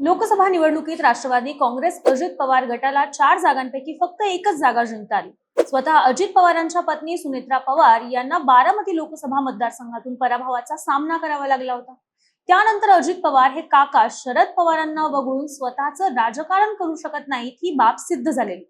लोकसभा निवडणुकीत राष्ट्रवादी काँग्रेस अजित पवार गटाला चार जागांपैकी फक्त एकच जागा जिंकता आली. स्वतः अजित पवारांच्या पत्नी सुनेत्रा पवार यांना बारामती लोकसभा मतदारसंघातून पराभवाचा सामना करावा लागला होता. त्यानंतर अजित पवार हे काका शरद पवारांना वगळून स्वतःचं राजकारण करू शकत नाहीत ही बाब सिद्ध झालेली.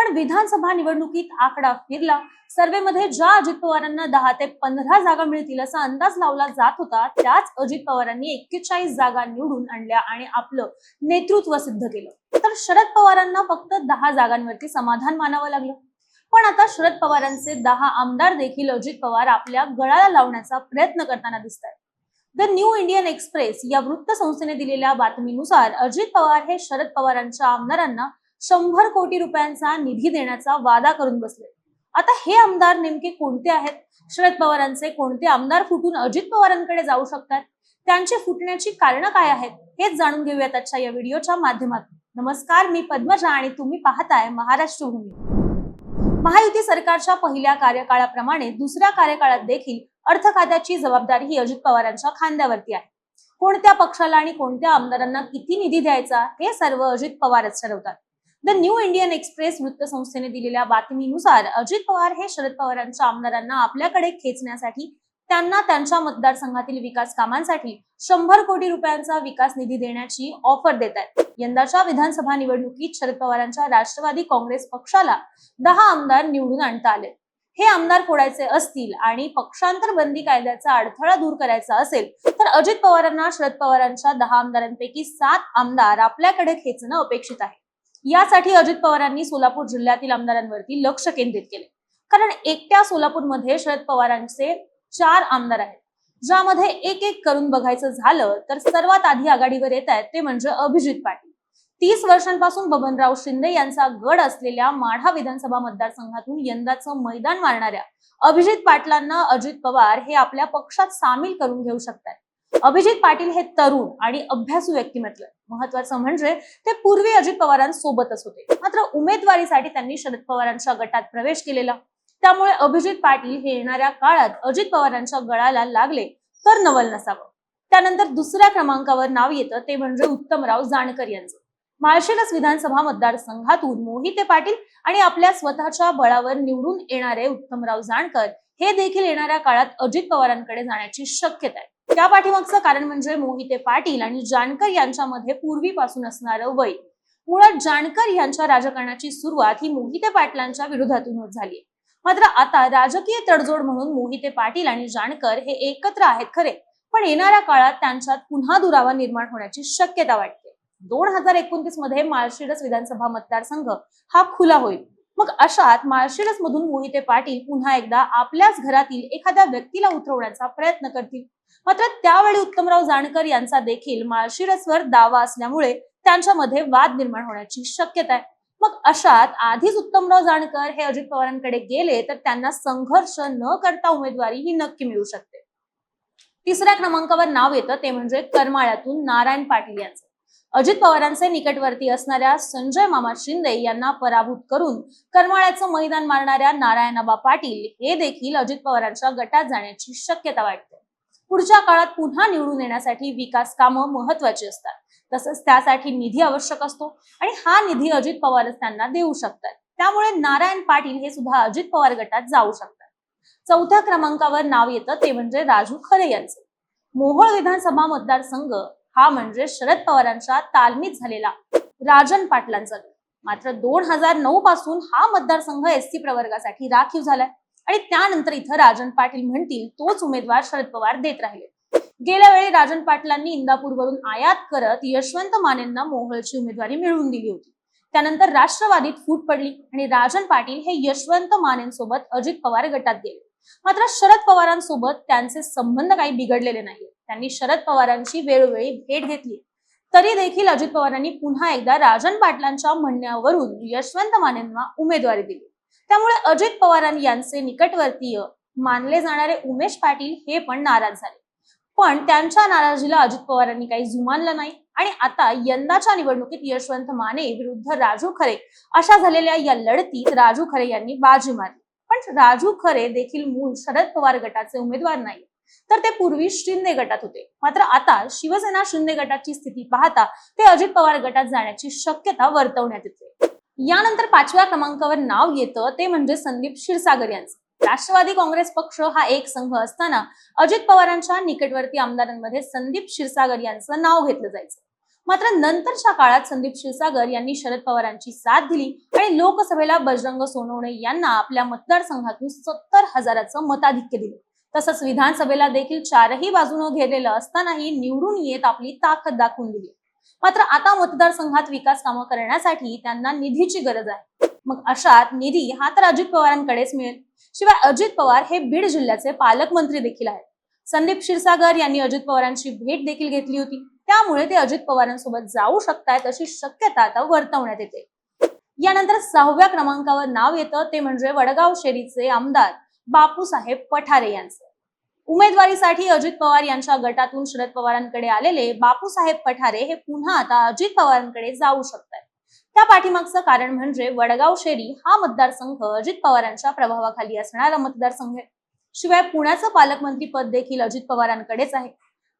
पण विधानसभा निवडणुकीत आकडा फिरला. सर्वेमध्ये ज्या अजित पवारांना दहा ते पंधरा जागा मिळतील असा अंदाज लावला जात होता त्याच अजित पवारांनी एक्केचाळीस जागा निवडून आणल्या आणि आपलं नेतृत्व सिद्ध केलं. तर शरद पवारांना फक्त दहा जागांवरती समाधान मानावं लागलं. पण आता शरद पवारांचे दहा आमदार देखील अजित पवार आपल्या गळाला लावण्याचा प्रयत्न करताना दिसत आहेत द न्यू इंडियन एक्सप्रेस या वृत्तसंस्थेने दिलेल्या बातमीनुसार अजित पवार हे शरद पवारांच्या आमदारांना शंभर कोटी रुपयांचा निधी देण्याचा वादा करून बसले. आता हे आमदार नेमके कोणते आहेत? शरद पवारांचे कोणते आमदार फुटून अजित पवारांकडे जाऊ शकतात? त्यांचे फुटण्याची कारणं काय आहेत? हेच जाणून घेऊयात आजच्या या व्हिडिओच्या माध्यमातून. नमस्कार मी पद्मजा आणि तुम्ही पाहताय महाराष्ट्र भूमी. महायुती सरकारच्या पहिल्या कार्यकाळाप्रमाणे दुसऱ्या कार्यकाळात देखील अर्थ खात्याची जबाबदारी ही अजित पवारांच्या खांद्यावरती आहे. कोणत्या पक्षाला आणि कोणत्या आमदारांना किती निधी द्यायचा हे सर्व अजित पवारच ठरवतात. द न्यू इंडियन एक्सप्रेस वृत्तसंस्थेने दिलेल्या बातमीनुसार अजित पवार हे शरद पवारांच्या आमदारांना आपल्याकडे खेचण्यासाठी त्यांना त्यांच्या मतदारसंघातील विकास कामांसाठी शंभर कोटी रुपयांचा विकास निधी देण्याची ऑफर देत आहेत. यंदाच्या विधानसभा निवडणुकीत शरद पवारांच्या राष्ट्रवादी काँग्रेस पक्षाला दहा आमदार निवडून आणता आले. हे आमदार फोडायचे असतील आणि पक्षांतर बंदी कायद्याचा अडथळा दूर करायचा असेल तर अजित पवारांना शरद पवारांच्या दहा आमदारांपैकी सात आमदार आपल्याकडे खेचणं अपेक्षित आहे. यासाठी अजित पवारांनी सोलापूर जिल्ह्यातील आमदारांवरती लक्ष केंद्रित केले. कारण एकट्या सोलापूरमध्ये शरद पवारांचे चार आमदार आहेत. ज्यामध्ये एक एक करून बघायचं झालं तर सर्वात आधी आघाडीवर येत आहेत ते म्हणजे अभिजित पाटील. तीस वर्षांपासून बबनराव शिंदे यांचा गड असलेल्या माढा विधानसभा मतदारसंघातून यंदाचं मैदान मारणाऱ्या अभिजित पाटलांना अजित पवार हे आपल्या पक्षात सामील करून घेऊ शकतात. अभिजित पाटील हे तरुण आणि अभ्यासू व्यक्तिमत्व. महत्वाचं म्हणजे ते पूर्वी अजित पवारांसोबतच होते. मात्र उमेदवारीसाठी त्यांनी शरद पवारांच्या गटात प्रवेश केलेला. त्यामुळे अभिजित पाटील हे येणाऱ्या काळात अजित पवारांच्या गळाला लागले तर नवल नसावं. त्यानंतर दुसऱ्या क्रमांकावर नाव येतं ते म्हणजे उत्तमराव जानकर यांचं. माळशिरस विधानसभा मतदारसंघातून मोहिते पाटील आणि आपल्या स्वतःच्या बळावर निवडून येणारे उत्तमराव जानकर हे देखील येणाऱ्या काळात अजित पवारांकडे जाण्याची शक्यता आहे. त्या पाठीमागचं कारण म्हणजे मोहिते पाटील आणि जानकर यांच्यामध्ये पूर्वीपासून असणारं वय. मुळात जानकर यांच्या राजकारणाची सुरुवात ही मोहिते पाटलांच्या विरोधातून होत झाली. मात्र आता राजकीय तडजोड म्हणून मोहिते पाटील आणि जानकर हे एकत्र आहेत खरे. पण येणाऱ्या काळात त्यांच्यात पुन्हा दुरावा निर्माण होण्याची शक्यता वाटते. दोन हजार एकोणतीसमध्ये माळशिरस विधानसभा मतदारसंघ हा खुला होईल. मग अशात माळशिरस मधून मोहिते पाटील पुन्हा एकदा आपल्याच घरातील एखाद्या व्यक्तीला उतरवण्याचा प्रयत्न करतील. मात्र त्यावेळी उत्तमराव जानकर यांचा देखील माळशिरसवर दावा असल्यामुळे त्यांच्यामध्ये वाद निर्माण होण्याची शक्यता आहे. मग अशात आधीच उत्तमराव जानकर हे अजित पवारांकडे गेले तर त्यांना संघर्ष न करता उमेदवारी ही नक्की मिळू शकते. तिसऱ्या क्रमांकावर नाव येतं ते म्हणजे करमाळ्यातून नारायण पाटील यांचं. अजित पवारांचे निकटवर्ती असणाऱ्या संजय मामा शिंदे यांना पराभूत करून करमाळ्याचं मैदान मारणाऱ्या नारायणाबा पाटील हे देखील अजित पवारांच्या गटात जाण्याची शक्यता वाटते. पुढच्या काळात पुन्हा निवडून येण्यासाठी विकास कामं महत्वाची असतात. तसंच त्यासाठी निधी आवश्यक असतो आणि हा निधी अजित पवारच त्यांना देऊ शकतात. त्यामुळे नारायण पाटील हे सुद्धा अजित पवार गटात जाऊ शकतात. चौथ्या क्रमांकावर नाव येतं ते म्हणजे राजू खरे यांचं. मोहोळ विधानसभा मतदारसंघ हा म्हणजे शरद पवारांच्या तालमीत झालेला राजन पाटलांचा. मात्र दोन हजार नऊ पासून हा मतदारसंघ एस सी प्रवर्गासाठी राखीव झालाय. आणि त्यानंतर इथं राजन पाटील म्हणतील तोच उमेदवार शरद पवार देत राहिले. गेल्या वेळी राजन पाटलांनी इंदापूरवरून आयात करत यशवंत मानेंना मोहोळची उमेदवारी मिळवून दिली होती. त्यानंतर राष्ट्रवादीत फूट पडली आणि राजन पाटील हे यशवंत मानेंसोबत अजित पवार गटात गेले. मात्र शरद पवारांसोबत त्यांचे संबंध काही बिघडलेले नाही त्यांनी शरद पवारांची वेळोवेळी भेट घेतली. तरी देखील अजित पवारांनी पुन्हा एकदा राजन पाटलांच्या म्हणण्यावरून यशवंत मानेंना उमेदवारी दिली. त्यामुळे अजित पवार यांचे निकटवर्तीय मानले जाणारे उमेश पाटील हे पण नाराज झाले. पण त्यांच्या नाराजीला अजित पवारांनी काही जुमानलं नाही आणि आता यंदाच्या निवडणुकीत यशवंत माने विरुद्ध राजू खरे अशा झालेल्या या लढतीत राजू खरे यांनी बाजी मारली. पण राजू खरे देखील मूळ शरद पवार गटाचे उमेदवार नाही तर ते पूर्वी शिंदे गटात होते. मात्र आता शिवसेना शिंदे गटाची स्थिती पाहता ते अजित पवार गटात जाण्याची शक्यता वर्तवण्यात येते. यानंतर पाचव्या क्रमांकावर नाव येतं ते म्हणजे संदीप क्षीरसागर यांचं. राष्ट्रवादी काँग्रेस पक्ष हा एक संघ असताना अजित पवारांच्या निकटवर्ती आमदारांमध्ये संदीप क्षीरसागर यांचं नाव घेतलं जायचं. मात्र नंतरच्या काळात संदीप क्षीरसागर यांनी शरद पवारांची साथ दिली आणि लोकसभेला बजरंग सोनवणे यांना आपल्या मतदारसंघातून सत्तर हजाराचं मताधिक्य दिलं. तसंच विधानसभेला देखील चारही बाजूनं घेरलेलं असतानाही निवडून येत आपली ताकद दाखवून दिली. मात्र आता मतदारसंघात विकास कामं करण्यासाठी त्यांना निधीची गरज आहे. मग अशात निधी हा तर अजित पवारांकडेच मिळेल. शिवाय अजित पवार हे बीड जिल्ह्याचे पालकमंत्री देखील आहेत. संदीप क्षीरसागर यांनी अजित पवारांची भेट देखील घेतली होती. त्यामुळे ते अजित पवारांसोबत जाऊ शकतायत अशी शक्यता आता वर्तवण्यात येते. यानंतर सहाव्या क्रमांकावर नाव येतं ते म्हणजे वडगाव शेरीचे आमदार बापूसाहेब पठारे यांचं. उमेदवारीसाठी अजित पवार यांच्या गटातून शरद पवारांकडे आलेले बापूसाहेब पठारे हे पुन्हा आता अजित पवारांकडे जाऊ शकतात त्या पाठीमागचं कारण म्हणजे वडगाव शेरी हा मतदारसंघ अजित पवारांच्या प्रभावाखाली असणारा मतदारसंघ आहे. शिवाय पुण्याचं पालकमंत्री पद देखील अजित पवारांकडेच आहे.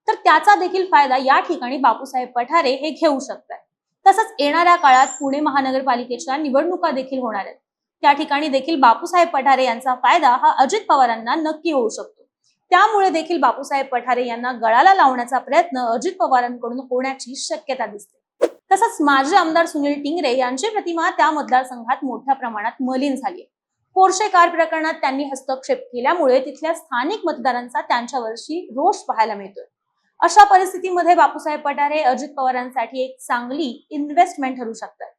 तर त्याचा देखील फायदा या ठिकाणी बापूसाहेब पठारे हे घेऊ शकतात तसंच येणाऱ्या काळात पुणे महानगरपालिकेच्या निवडणुका देखील होणार आहेत. त्या ठिकाणी देखील बापूसाहेब पठारे यांचा फायदा हा अजित पवारांना नक्की होऊ शकतो. त्यामुळे देखील बापूसाहेब पठारे यांना गळाला लावण्याचा प्रयत्न अजित पवारांकडून होण्याची शक्यता दिसते. तसंच माजी आमदार सुनील टिंगरे यांची प्रतिमा त्या मतदारसंघात मोठ्या प्रमाणात मलिन झाली पोर्शे कार प्रकरणात त्यांनी हस्तक्षेप केल्यामुळे तिथल्या स्थानिक मतदारांचा त्यांच्यावरशी रोष पाहायला मिळतोय. अशा परिस्थितीमध्ये बापूसाहेब पठारे अजित पवारांसाठी एक चांगली इन्व्हेस्टमेंट ठरू शकतात.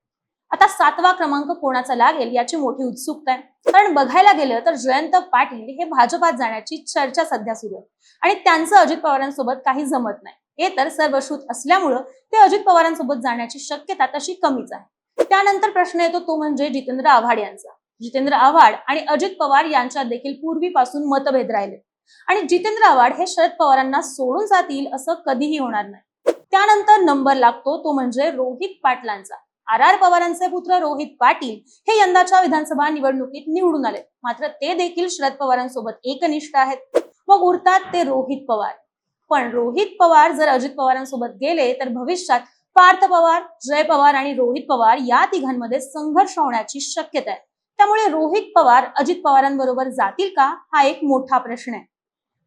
आता सातवा क्रमांक कोणाचा लागेल याची मोठी उत्सुकता आहे. कारण बघायला गेलं तर जयंत पाटील हे भाजपात जाण्याची चर्चा सध्या सुरू आहे. आणि त्यांचं अजित पवारांसोबत काही जमत नाही. हे तर सर्वश्रुत असल्यामुळं ते अजित पवारांसोबत जाण्याची शक्यता तशी कमीच आहे. त्यानंतर प्रश्न येतो तो म्हणजे जितेंद्र आव्हाड यांचा. जितेंद्र आव्हाड आणि अजित पवार यांच्यात देखील पूर्वीपासून मतभेद राहिले. आणि जितेंद्र आव्हाड हे शरद पवारांना सोडून जातील असं कधीही होणार नाही. त्यानंतर नंबर लागतो तो म्हणजे रोहित पाटलांचा. आर आर पवारांचे पुत्र रोहित पाटील हे यंदाच्या विधानसभा निवडणुकीत निवडून आले. मात्र ते देखील शरद पवारांसोबत एकनिष्ठ आहेत. मग उरतात ते रोहित पवार. पण रोहित पवार जर अजित पवारांसोबत गेले तर भविष्यात पार्थ पवार जय पवार आणि रोहित पवार या तिघांमध्ये संघर्ष होण्याची शक्यता आहे. त्यामुळे रोहित पवार अजित पवारांबरोबर जातील का हा एक मोठा प्रश्न आहे.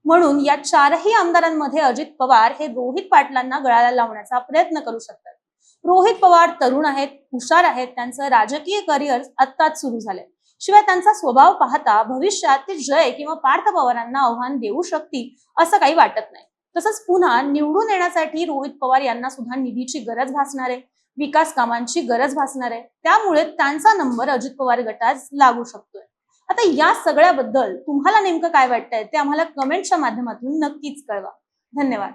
म्हणून या चारही आमदारांमध्ये अजित पवार हे रोहित पाटलांना गळाला लावण्याचा प्रयत्न करू शकतात. रोहित पवार तरुण आहेत हुशार आहेत त्यांचं राजकीय करिअर आत्ताच सुरू झालंय. शिवाय त्यांचा स्वभाव पाहता भविष्यात ते जय किंवा पार्थ पवारांना आव्हान देऊ शकतील असं काही वाटत नाही. तसंच पुन्हा निवडून येण्यासाठी रोहित पवार यांना सुद्धा निधीची गरज भासणार आहे विकास कामांची गरज भासणार आहे. त्यामुळे त्यांचा नंबर अजित पवार गटात लागू शकतोय. आता या सगळ्याबद्दल तुम्हाला नेमकं काय वाटतंय ते आम्हाला कमेंटच्या माध्यमातून नक्कीच कळवा. धन्यवाद.